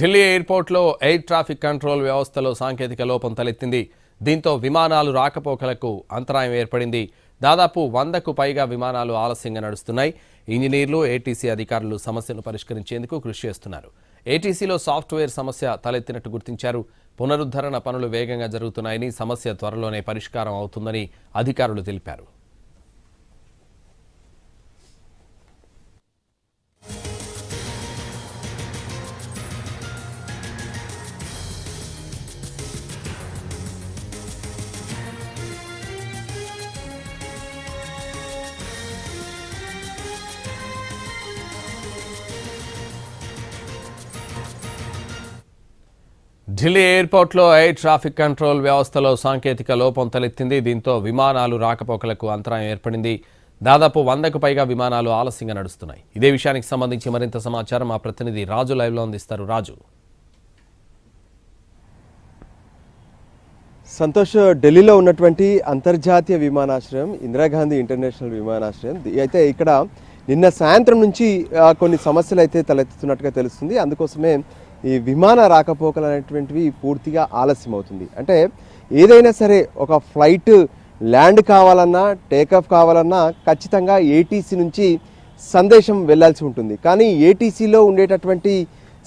ఢిల్లీ ఎయిర్పోర్ట్లో air traffic control వ్యవస్థలో సాంకేతిక లోపం తలెత్తింది. దీంతో విమానాలు రాకపోకలకు అంతరాయం ఏర్పడింది. దాదాపు వందకు పైగా విమానాలు ఆలస్యంగా నడుస్తున్నాయి. ఇంజనీర్లు ఏటీసీ అధికారులు సమస్యను పరిష్కరించేందుకు కృషి చేస్తున్నారు. ఏటీసీలో సాఫ్ట్వేర్ సమస్య తలెత్తినట్టు గుర్తించారు. పునరుద్ధరణ పనులు వేగంగా జరుగుతున్నాయని సమస్య త్వరలోనే పరిష్కారం అవుతుందని అధికారులు తెలిపారు. ఢిల్లీ ఎయిర్పోర్ట్లో ఎయిర్ ట్రాఫిక్ కంట్రోల్ వ్యవస్థలో సాంకేతిక లోపం తలెత్తింది. దీంతో విమానాలు రాకపోకలకు అంతరాయం ఏర్పడింది. దాదాపు వందకు పైగా విమానాలు ఆలస్యంగా నడుస్తున్నాయి. ఇదే విషయానికి సంబంధించి మరింత సమాచారం మా ప్రతినిధి రాజు లైవ్లో అందిస్తారు. రాజు. సంతోష్ ఢిల్లీలో ఉన్నటువంటి అంతర్జాతీయ విమానాశ్రయం ఇందిరాగాంధీ ఇంటర్నేషనల్ విమానాశ్రయం అయితే ఇక్కడ నిన్న సాయంత్రం నుంచి కొన్ని సమస్యలు అయితే తలెత్తుతున్నట్టుగా తెలుస్తుంది. అందుకోసమే ఈ విమాన రాకపోకలు అనేటువంటివి పూర్తిగా ఆలస్యం అవుతుంది అంటే ఏదైనా సరే ఒక ఫ్లైట్ ల్యాండ్ కావాలన్నా టేకాఫ్ కావాలన్నా ఖచ్చితంగా ఏటీసీ నుంచి సందేశం వెళ్ళాల్సి ఉంటుంది. కానీ ఏటీసీలో ఉండేటటువంటి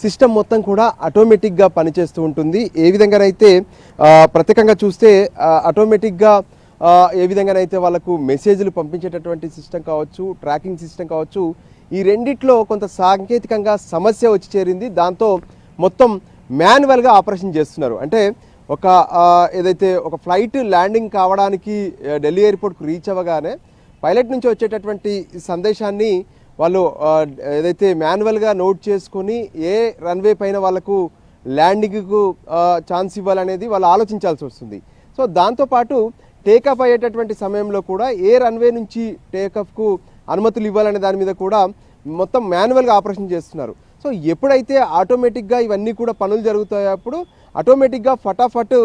సిస్టమ్ మొత్తం కూడా ఆటోమేటిక్గా పనిచేస్తూ ఉంటుంది. ఏ విధంగానైతే ప్రత్యేకంగా చూస్తే ఆటోమేటిక్గా ఏ విధంగానైతే వాళ్ళకు మెసేజ్లు పంపించేటటువంటి సిస్టమ్ కావచ్చు ట్రాకింగ్ సిస్టమ్ కావచ్చు ఈ రెండిట్లో కొంత సాంకేతికంగా సమస్య వచ్చి చేరింది. దాంతో మొత్తం మాన్యువల్గా ఆపరేషన్ చేస్తున్నారు. అంటే ఒక ఏదైతే ఒక ఫ్లైట్ ల్యాండింగ్ కావడానికి ఢిల్లీ ఎయిర్పోర్ట్కు రీచ్ అవ్వగానే పైలట్ నుంచి వచ్చేటటువంటి సందేశాన్ని వాళ్ళు ఏదైతే మాన్యువల్గా నోట్ చేసుకొని ఏ రన్వే పైన వాళ్ళకు ల్యాండింగ్కు ఛాన్స్ ఇవ్వాలనేది వాళ్ళు ఆలోచించాల్సి వస్తుంది. సో దాంతోపాటు టేకాఫ్ అయ్యేటటువంటి సమయంలో కూడా ఏ రన్వే నుంచి టేకాఫ్కు అనుమతులు ఇవ్వాలనే దాని మీద కూడా మొత్తం మాన్యువల్గా ఆపరేషన్ చేస్తున్నారు. సో ఎప్పుడైతే ఆటోమేటిక్గా ఇవన్నీ కూడా పనులు జరుగుతాయో అప్పుడు ఆటోమేటిక్గా ఫటాఫట్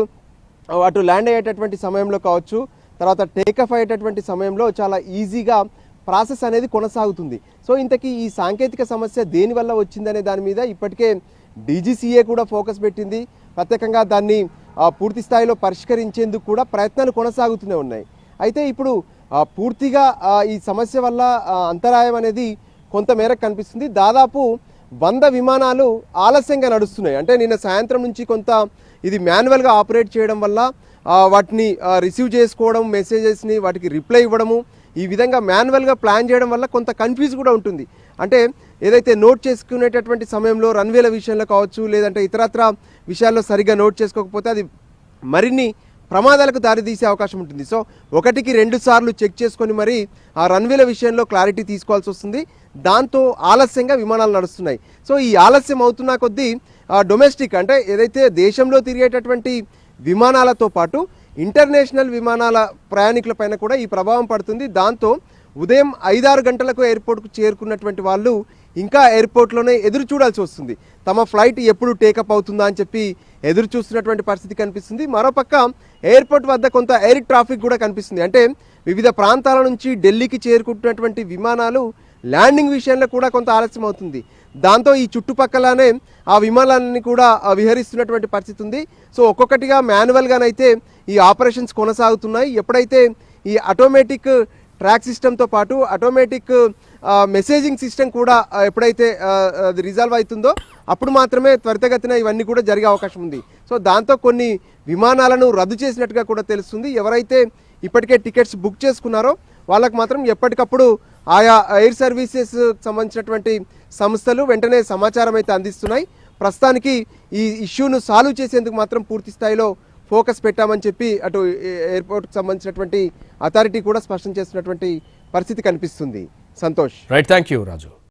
అటు ల్యాండ్ అయ్యేటటువంటి సమయంలో కావచ్చు తర్వాత టేకఫ్ అయ్యేటటువంటి సమయంలో చాలా ఈజీగా ప్రాసెస్ అనేది కొనసాగుతుంది. సో ఇంతకీ ఈ సాంకేతిక సమస్య దేనివల్ల వచ్చిందనే దాని మీద ఇప్పటికే డీజీసీఏ కూడా ఫోకస్ పెట్టింది. ప్రత్యేకంగా దాన్ని పూర్తి స్థాయిలో పరిష్కరించేందుకు కూడా ప్రయత్నాలు కొనసాగుతూనే ఉన్నాయి. అయితే ఇప్పుడు పూర్తిగా ఈ సమస్య వల్ల అంతరాయం అనేది కొంతమేరకు కనిపిస్తుంది. దాదాపు వంద విమానాలు ఆలస్యంగా నడుస్తున్నాయి. అంటే నిన్న సాయంత్రం నుంచి కొంత ఇది మాన్యువల్గా ఆపరేట్ చేయడం వల్ల వాటిని రిసీవ్ చేసుకోవడం మెసేజెస్ని వాటికి రిప్లై ఇవ్వడము ఈ విధంగా మాన్యువల్గా ప్లాన్ చేయడం వల్ల కొంత కన్ఫ్యూజ్ కూడా ఉంటుంది. అంటే ఏదైతే నోట్ చేసుకునేటటువంటి సమయంలో రన్వేల విషయంలో కావచ్చు లేదంటే ఇతరత్ర విషయాల్లో సరిగ్గా నోట్ చేసుకోకపోతే అది మరిన్ని ప్రమాదాలకు దారితీసే అవకాశం ఉంటుంది. సో ఒకటికి రెండు సార్లు చెక్ చేసుకొని మరి ఆ రన్వేల విషయంలో క్లారిటీ తీసుకోవాల్సి వస్తుంది. దాంతో ఆలస్యంగా విమానాలు నడుస్తున్నాయి. సో ఈ ఆలస్యం అవుతున్న కొద్దీ డొమెస్టిక్ అంటే ఏదైతే దేశంలో తిరిగేటటువంటి విమానాలతో పాటు ఇంటర్నేషనల్ విమానాల ప్రయాణికుల పైన కూడా ఈ ప్రభావం పడుతుంది. దాంతో ఉదయం ఐదారు గంటలకు ఎయిర్పోర్ట్కు చేరుకున్నటువంటి వాళ్ళు ఇంకా ఎయిర్పోర్ట్లోనే ఎదురు చూడాల్సి వస్తుంది. తమ ఫ్లైట్ ఎప్పుడు టేకప్ అవుతుందా అని చెప్పి ఎదురు చూస్తున్నటువంటి పరిస్థితి కనిపిస్తుంది. మరోపక్క ఎయిర్పోర్ట్ వద్ద కొంత ఎయిర్ ట్రాఫిక్ కూడా కనిపిస్తుంది. అంటే వివిధ ప్రాంతాల నుంచి ఢిల్లీకి చేరుకుంటున్నటువంటి విమానాలు ల్యాండింగ్ విషయంలో కూడా కొంత ఆలస్యం అవుతుంది. దాంతో ఈ చుట్టుపక్కలనే ఆ విమానాలన్నీ కూడా విహరిస్తున్నటువంటి పరిస్థితి ఉంది. సో ఒక్కొక్కటిగా మాన్యువల్గానైతే ఈ ఆపరేషన్స్ కొనసాగుతున్నాయి. ఎప్పుడైతే ఈ ఆటోమేటిక్ ట్రాక్ సిస్టంతో పాటు ఆటోమేటిక్ మెసేజింగ్ సిస్టమ్ కూడా ఎప్పుడైతే అది రిజాల్వ్ అవుతుందో అప్పుడు మాత్రమే త్వరితగతిన ఇవన్నీ కూడా జరిగే అవకాశం ఉంది. సో దాంతో కొన్ని విమానాలను రద్దు చేసినట్టుగా కూడా తెలుస్తుంది. ఎవరైతే ఇప్పటికే టికెట్స్ బుక్ చేసుకున్నారో వాళ్ళకు మాత్రం ఎప్పటికప్పుడు ఆయా ఎయిర్ సర్వీసెస్ సంబంధించినటువంటి సంస్థలు వెంటనే సమాచారం అయితే అందిస్తున్నాయి. ప్రస్తుతానికి ఈ ఇష్యూను సాల్వ్ చేసేందుకు మాత్రం పూర్తి స్థాయిలో ఫోకస్ పెట్టామని చెప్పి అటు ఎయిర్పోర్ట్కి సంబంధించినటువంటి అథారిటీ కూడా స్పష్టం చేస్తున్నటువంటి పరిస్థితి కనిపిస్తుంది. Santosh. Right thank you Raju.